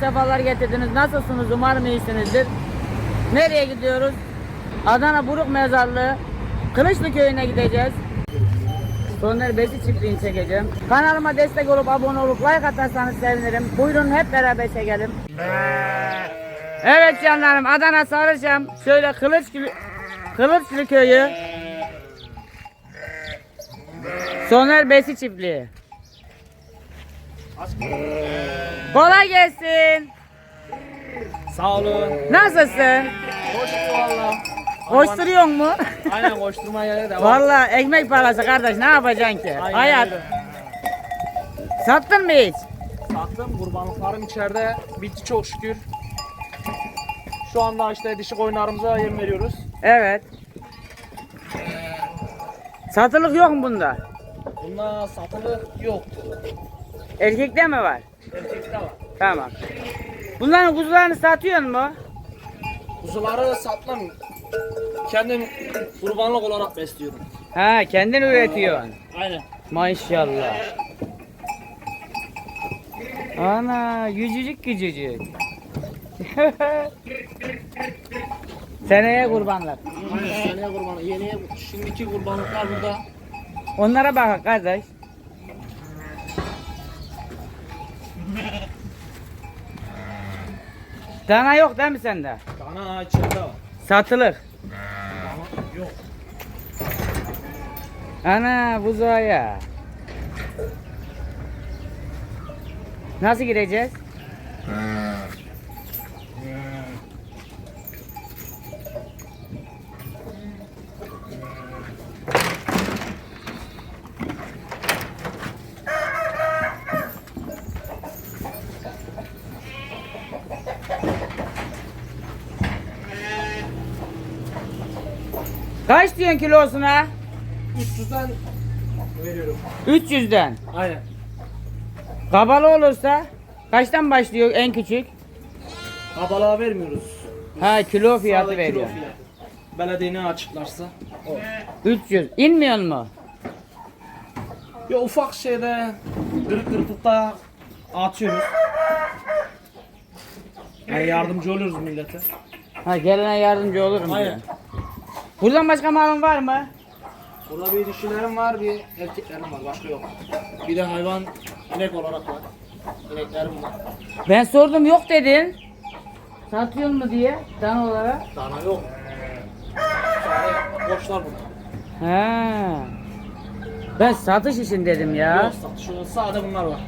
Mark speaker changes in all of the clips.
Speaker 1: sefalar getirdiniz. Nasılsınız? Umarım iyisinizdir. Nereye gidiyoruz? Adana Buruk Mezarlığı Kılıçlı Köyü'ne gideceğiz. Soner Besi çiftliğini çekeceğim. Kanalıma destek olup abone olup like atarsanız sevinirim. Buyurun hep beraber çekelim. Evet canlarım Adana Sarıçam. Şöyle Kılıçlı, Kılıçlı Köyü. Soner Besi çiftliği. Kolay gelsin.
Speaker 2: Sağ olun.
Speaker 1: Nasılsın?
Speaker 2: Koştuk valla.
Speaker 1: Koşturuyor mu?
Speaker 2: Aynen koşturmaya devam.
Speaker 1: Vallahi ekmek parası kardeş ne yapacaksın ki?
Speaker 2: Aynen
Speaker 1: Hayat.
Speaker 2: öyle.
Speaker 1: Sattın mı hiç?
Speaker 2: Sattım kurbanlıklarım içeride. Bitti çok şükür. Şu anda işte dişi koyunlarımıza yem veriyoruz.
Speaker 1: Evet. Satılık yok mu bunda?
Speaker 2: Bunda satılık yok.
Speaker 1: Erkekte mi var?
Speaker 2: Erkekte var.
Speaker 1: Tamam. Bunların kuzularını satıyor mu?
Speaker 2: Kuzuları satmam. Kendim kurbanlık olarak besliyorum.
Speaker 1: Ha kendin üretiyorsun.
Speaker 2: Aynen.
Speaker 1: Maşallah. Ana yücücük küçücük. Seneye kurbanlar.
Speaker 2: Aynen. Seneye kurbanı. Yeniye şimdiki kurbanlıklar burada.
Speaker 1: Onlara bak kardeş. Dana yok değil mi sende?
Speaker 2: Dana içeride var.
Speaker 1: Satılık.
Speaker 2: Dana yok.
Speaker 1: Ana buzoya. Nasıl gireceğiz? Kaç diyorsun kilosuna?
Speaker 2: 300'den veriyorum.
Speaker 1: 300'den.
Speaker 2: Aynen.
Speaker 1: Kabalı olursa kaçtan başlıyor en küçük?
Speaker 2: Kabalığa vermiyoruz.
Speaker 1: Ha kilo fiyatı
Speaker 2: kilo
Speaker 1: veriyor.
Speaker 2: fiyatı. Belediye ne açıklarsa o.
Speaker 1: 300. İnmiyor mu?
Speaker 2: Ya ufak şeyde kırık kırıklıkta atıyoruz. Yani yardımcı oluyoruz millete.
Speaker 1: Ha gelene yardımcı olurum diyor. Buradan başka malın var mı?
Speaker 2: Burada bir dişilerim var, bir erkeklerim var. Başka yok. Bir de hayvan inek olarak var. İneklerim var.
Speaker 1: Ben sordum yok dedin. Satıyor mu diye dan olarak.
Speaker 2: Dana yok. Sadece boşlar burada.
Speaker 1: Ha. Ben satış için dedim ya.
Speaker 2: Yok satış yok. Sadece bunlar var.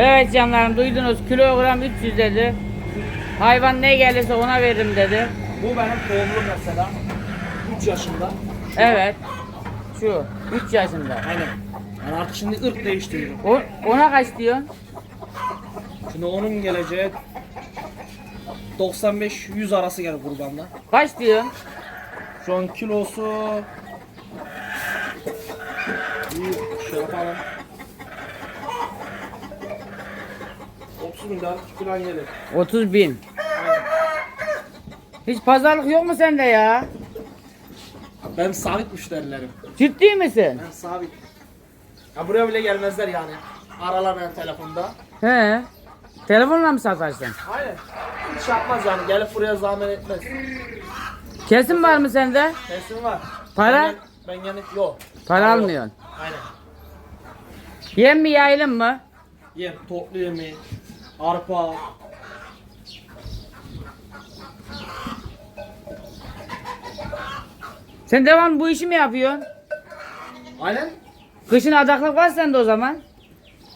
Speaker 1: Evet canlarım duydunuz kilogram 300 dedi. Hayvan ne gelirse ona veririm dedi.
Speaker 2: Bu benim tohumlu mesela. 3 yaşında.
Speaker 1: Evet. Şu 3 yaşında.
Speaker 2: Aynen. Yani artık şimdi ırk değiştiriyorum.
Speaker 1: O, ona kaç diyorsun?
Speaker 2: Şimdi onun geleceği 95-100 arası gelir kurbanda.
Speaker 1: Kaç diyorsun?
Speaker 2: Şu an kilosu bir şey yapalım. 30 milyar falan gelir.
Speaker 1: 30 bin.
Speaker 2: Aynen.
Speaker 1: Hiç pazarlık yok mu sende ya?
Speaker 2: Ben sabit müşterilerim.
Speaker 1: Ciddi misin?
Speaker 2: Ben sabit. Ya buraya bile gelmezler yani. Aralar ben telefonda.
Speaker 1: He. Telefonla mı satarsın?
Speaker 2: Aynen. Hiç yapmaz yani. Gelip buraya zahmet etmez.
Speaker 1: Kesin var mı sende?
Speaker 2: Kesin var.
Speaker 1: Para?
Speaker 2: Ben, ben yani yok.
Speaker 1: Para
Speaker 2: yok.
Speaker 1: almıyorsun.
Speaker 2: Aynen.
Speaker 1: Yem mi yayılım mı?
Speaker 2: Yem, toplu yemi, arpa.
Speaker 1: Sen devam bu işi mi yapıyorsun?
Speaker 2: Aynen.
Speaker 1: Kışın adaklık var sende o zaman.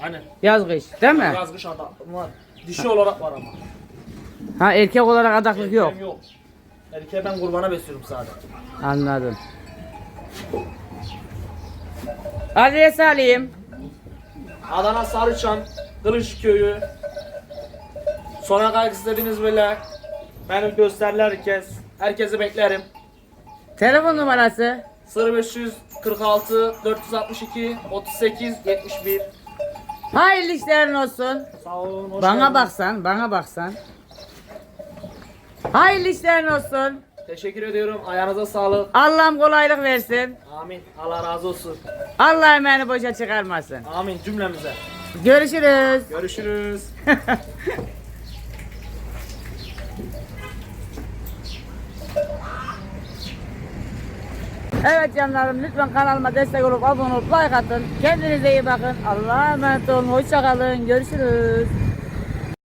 Speaker 2: Aynen.
Speaker 1: Yaz kış değil mi?
Speaker 2: Yazgıç adam var. Dişi olarak var ama.
Speaker 1: Ha erkek olarak adaklık yok.
Speaker 2: Erkeğim yok. Erkeğe ben kurbana besliyorum sadece.
Speaker 1: Anladım. Adres alayım.
Speaker 2: Adana Sarıçam, Kılıç Köyü. Sona kadar istediğiniz böyle benim gösteriler herkes. Herkesi beklerim.
Speaker 1: Telefon numarası.
Speaker 2: 0546 462 38 71.
Speaker 1: Hayırlı işlerin olsun.
Speaker 2: Sağ olun. hoş
Speaker 1: Bana
Speaker 2: geldiniz.
Speaker 1: baksan, bana baksan. Hayırlı işlerin olsun.
Speaker 2: Teşekkür ediyorum. Ayağınıza sağlık.
Speaker 1: Allah'ım kolaylık versin.
Speaker 2: Amin. Allah razı olsun.
Speaker 1: Allah emeğini boşa çıkarmasın.
Speaker 2: Amin cümlemize.
Speaker 1: Görüşürüz.
Speaker 2: Görüşürüz.
Speaker 1: Evet canlarım lütfen kanalıma destek olup abone olup like atın. Kendinize iyi bakın. Allah'a emanet olun. Hoşça kalın. Görüşürüz.